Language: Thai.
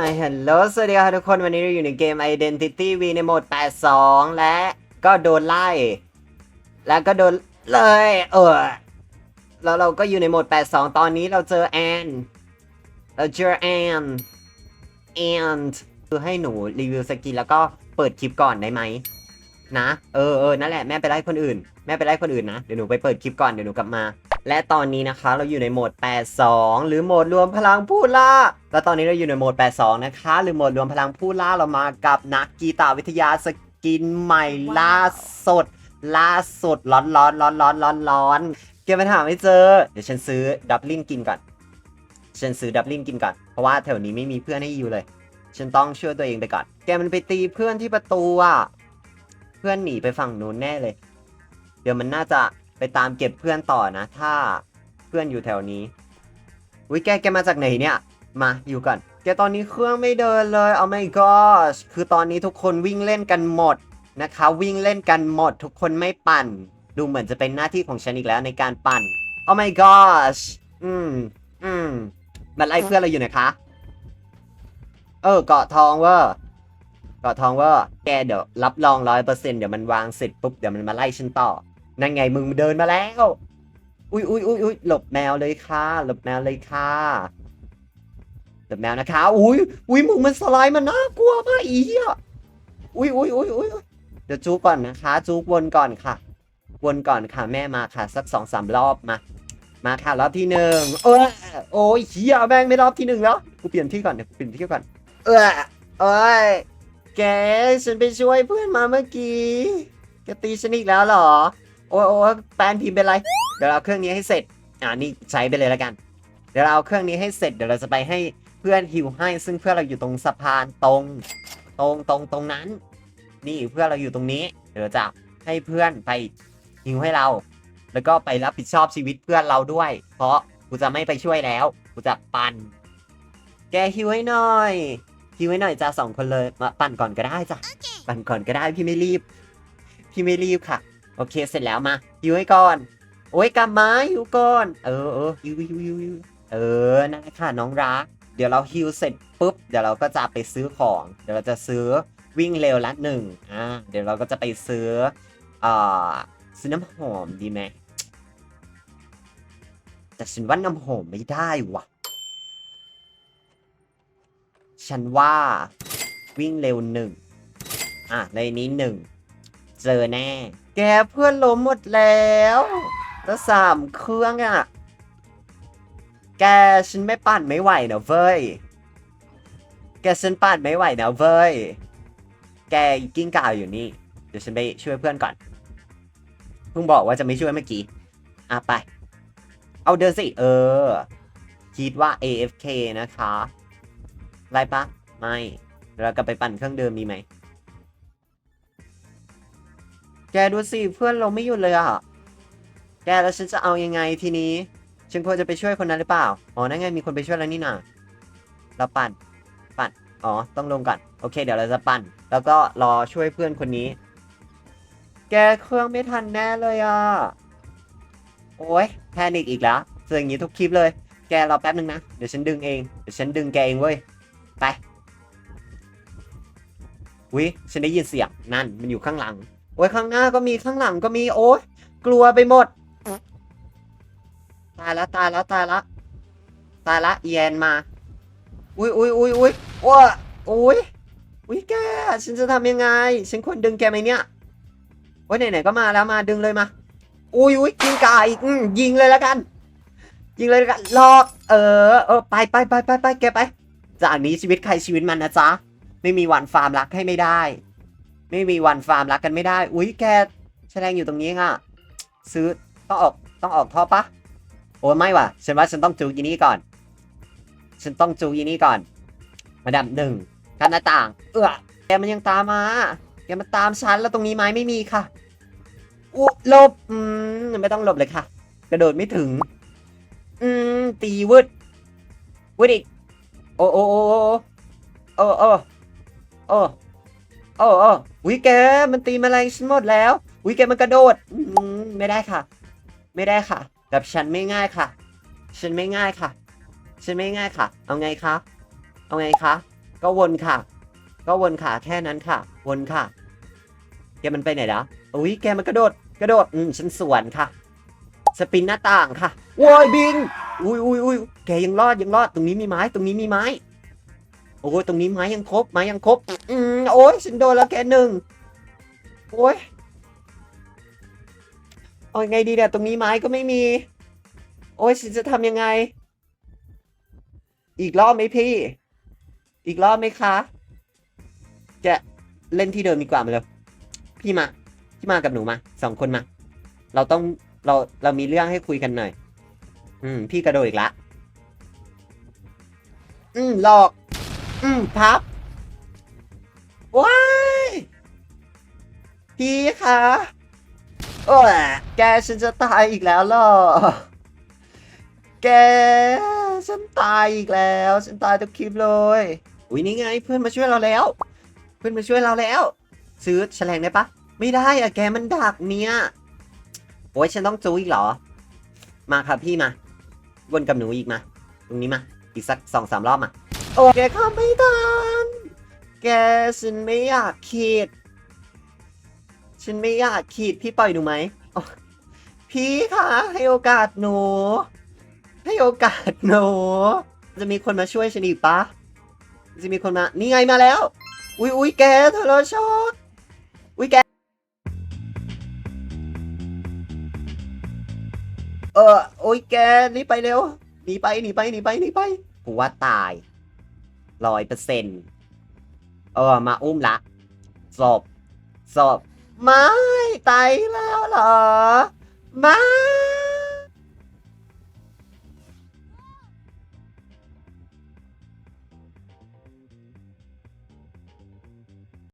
Hi Hello สวัสดีครับทุกคนวันนี้เราอยู่ในเกม Identity V ในโหมด 82 และก็โดนไล่ แล้วก็โดนเลย เออแล้วเราก็อยู่ในโหมด 82 ตอนนี้เราเจอแอนเราเจอแอนแอนคือให้หนูรีวิวสกินแล้วก็เปิดคลิปก่อนได้ไหมนะ เออเออนั่นแหละแม่ไปไล่คนอื่น แม่ไปไล่คนอื่นนะ เดี๋ยวหนูไปเปิดคลิปก่อนเดี๋ยวหนูกลับมา และตอนนี้นะคะเราอยู่ในโหมด 82 หรือโหมดรวมพลังผู้ล่า แล้วตอนนี้เราอยู่ในโหมด 82 นะคะ หรือโหมดรวมพลังผู้ล่าเรามากับนักกีตาวิทยาสกินใหม่ล่าสดล่าสุดร้อนร้อนร้อนร้อนร้อนร้อนเกมปัญหาไม่เจอ เดี๋ยวฉันซื้อดับลินกินก่อน ฉันซื้อดับลินกินก่อน เพราะว่าแถวนี้ไม่มีเพื่อนให้อยู่เลย ฉันต้องช่วยตัวเองไปก่อน แกมันไปตีเพื่อนที่ประตูอะ เพื่อนหนีไปฝั่งนู้นแน่เลย เดี๋ยวมันน่าจะ ไปตามเก็บเพื่อนต่อนะ ถ้าเพื่อนอยู่แถวนี้วิแกแกมาจากไหนเนี่ย มาอยู่ก่อนแกตอนนี้เครื่องไม่เดินเลยเอาไม่ก็คือตอนนี้ทุกคนวิ่งเล่นกันหมดนะคะ วิ่งเล่นกันหมด ทุกคนไม่ปั่น ดูเหมือนจะเป็นหน้าที่ของฉันอีกแล้วในการปั่น Oh my gosh อืม อืมมันไล่เพื่อนเราอยู่นะคะ เออ เกาะทองเวอร์เกาะทองเวอร์แกเดี๋ยวรับรองร้อยเปอร์เซ็นต์เดี๋ยวมันวางเสร็จปุ๊บ เดี๋ยวมันมาไล่ฉันต่อ นั่นไงมึงเดินมาแล้ว อุ้ยอุ้ยอุ้ยอุ้ยหลบแมวเลยค่ะ หลบแมวเลยค่ะหลบแมวนะคะ อุ้ยอุ้ยมึงมันสไลด์มันน่ากลัวมากอีเหี้ยอุ้ยอุ้ยอุ้ยอุ้ยเดี๋ยวจูก่อนนะคะ จูวนก่อนค่ะ วนก่อนค่ะแม่มาค่ะ สักสองสามรอบมา มาค่ะรอบที่หนึ่งเออโอ้ยเฮียแม่งไม่รอบที่หนึ่งแล้วกูเปลี่ยนที่ก่อนเดี๋ยวกูเปลี่ยนที่ก่อน เออเอ้ยแกฉันไปช่วยเพื่อนมาเมื่อกี้แกตีฉันอีกแล้วเหรอ โอ้โอ้แปนพิมพ์เป็นไร เดี๋ยวเราเครื่องนี้ให้เสร็จ อ่านี่ใช้ไปเลยแล้วกัน เดี๋ยวเราเอาเครื่องนี้ให้เสร็จ เดี๋ยวเราจะไปให้เพื่อนฮิวให้ ซึ่งเพื่อนเราอยู่ตรงสะพานตรง ตรงตรงตรงนั้น นี่เพื่อนเราอยู่ตรงนี้ เดี๋ยวจะให้เพื่อนไปฮิวให้เรา แล้วก็ไปรับผิดชอบชีวิตเพื่อนเราด้วย เพราะกูจะไม่ไปช่วยแล้ว กูจะปั่น แกฮิวให้หน่อย ฮิวให้หน่อยจ้าสองคนเลย มาปั่นก่อนก็ได้จ้ะ ปั่นก่อนก็ได้พี่ไม่รีบ พี่ไม่รีบค่ะ โอเคเสร็จแล้วมาฮิวให้ก่อน โอ้ยกลับมาฮิวก่อน เออเออฮิวฮิวฮิวฮิวเออนั่นแหละค่ะน้องรัก เดี๋ยวเราฮิวเสร็จปุ๊บ เดี๋ยวเราก็จะไปซื้อของ เดี๋ยวเราจะซื้อวิ่งเร็วละหนึ่งอ่าเดี๋ยวเราก็จะไปซื้ออ่าซื้อน้ำหอมดีไหมแต่ฉันว่าน้ำหอมไม่ได้ว่ะ ฉันว่าวิ่งเร็วหนึ่งอะในนี้หนึ่ง เจอแน่ แกเพื่อนล้มหมดแล้วแล้วสามเครื่องอะ่ะ แกฉันไม่ปั่นไม่ไหวนะเว้ย แกฉันปั่นไม่ไหวนะเว้ย แกกิ้งก่าวอยู่นี่ เดี๋ยวฉันไปช่วยเพื่อนก่อน เพิ่งบอกว่าจะไม่ช่วยเมื่อกี้ อะไป เอาเดินสิ เออ คิดว่า AFK นะคะไรปะไม่ เรากลับไปปั่นเครื่องเดิมดีไหม แกดูสิเพื่อนเราไม่หยุดเลยอะแกแล้วฉันจะเอายังไงทีนี้ ฉันควรจะไปช่วยคนนั้นหรือเปล่า อ๋อ นั่นไงมีคนไปช่วยแล้วนี่นาเราปั่น ปั่น อ๋อ ต้องลงก่อน โอเค เดี๋ยวเราจะปั่น แล้วก็รอช่วยเพื่อนคนนี้ แกเครื่องไม่ทันแน่เลยอะโอ้ยแพนิกอีกแล้วเจออย่างนี้ทุกคลิปเลย แกรอแป๊บนึงนะ เดี๋ยวฉันดึงเอง เดี๋ยวฉันดึงแกเองเว้ย ไปวิฉันได้ยินเสียงนั่น มันอยู่ข้างหลัง โอ้ยข้างหน้าก็มีข้างหลังก็มีโอ้ยกลัวไปหมด ตายละตายละตายละตายละเอียนมา อุ้ยอุ้ยอุ้ยอุ้ยว้าอุ้ยอุ้ยแก ฉันจะทำยังไง ฉันควรดึงแกไหมเนี่ยโอ้ยไหนๆก็มาแล้วมาดึงเลยมา อุ้ยอุ้ยยิงกายอืมยิงเลยแล้วกัน ยิงเลยแล้วกันลอก เออเออไปไปไปไปไปแกไป จากนี้ชีวิตใครชีวิตมันนะจ๊ะ ไม่มีวันฟาร์มรักให้ไม่ได้ ไม่มีวันฟาร์มรักกันไม่ได้ อุ้ยแกแสดงอยู่ตรงนี้อะ ซื้อต้องออกต้องออกท่อปะโอ้ไม่ว่ะ ฉันว่าฉันต้องจูอีนี่ก่อน ฉันต้องจูอีนี่ก่อน มาดับหนึ่งกันหน้าต่าง เออแกมันยังตามมาแกมาตามฉันแล้วตรงนี้ไม้ไม่มีค่ะอุหลบอืมไม่ต้องหลบเลยค่ะ กระโดดไม่ถึง อืมตีวืดวืดอีกโอ้โอ้โอ้โอ้โอ้โอ้ โอ้โอ้วิแกมันตีแมลงฉันหมดแล้ววิแกมันกระโดดมไม่ได้ค่ะ ไม่ได้ค่ะ กับฉันไม่ง่ายค่ะ ฉันไม่ง่ายค่ะ ฉันไม่ง่ายค่ะ เอาไงคะเอาไงคะก็วนค่ะ ก็วนขาแค่นั้นค่ะ วนค่ะ แกมันไปไหนละอุ้ยแกมันกระโดด กระโดดอืมฉันสวนค่ะ สปินหน้าต่างค่ะโว้ยบิงอุ้ยอุ้ยอุ้ยแกยังรอดยังรอดตรงนี้มีไม้ ตรงนี้มีไม้ โอ้ยตรงนี้ไม้ยังครบไม้ยังครบ อืมโอ้ยฉันโดนแล้วแกหนึ่งโอ้ยเอายังไงดีเนี่ยตรงนี้ไม้ก็ไม่มี โอ้ยฉันจะทำยังไง อีกรอบไหมพี่ อีกรอบไหมคะ จะเล่นที่เดิมดีกว่ามาเลยพี่มา พี่มากับหนูมาสองคนมา เราต้องเราเรามีเรื่องให้คุยกันหน่อย อืม พี่กระโดดอีกละ อืมหลอก อืมพับ ว้าย พี่คะโอ้ยแกฉันจะตายอีกแล้วเหรอ แก ฉันตายอีกแล้ว ฉันตายทุกคลิปเลย อุ้ยนี่ไง เพื่อนมาช่วยเราแล้ว เพื่อนมาช่วยเราแล้ว ซื้อแฉลงได้ปะ ไม่ได้อะแกมันดักเนี่ย โอ้ยฉันต้องจูอีกเหรอ มาครับพี่มา วนกับหนูอีกมา ตรงนี้มา อีกสักสองสามรอบมา โอ้แกเข้าไม่ทันแกฉันไม่อยากขีด ฉันไม่อยากขีดพี่ปล่อยหนูไหมอ๋อพี่คะให้โอกาสหนู ให้โอกาสหนู จะมีคนมาช่วยฉันอีกปะจะมีคนมา นี่ไงมาแล้ว อุ้ยอุ้ยแกเธอเราช็อตอุ้ยแก เออโอ้ยแกรีไปเร็วหนีไปหนีไปหนีไปหนีไปกูว่าตาย ร้อยเปอร์เซ็นต์เออมาอุ้มละศพศพไม่ตายแล้วเหรอ ไม่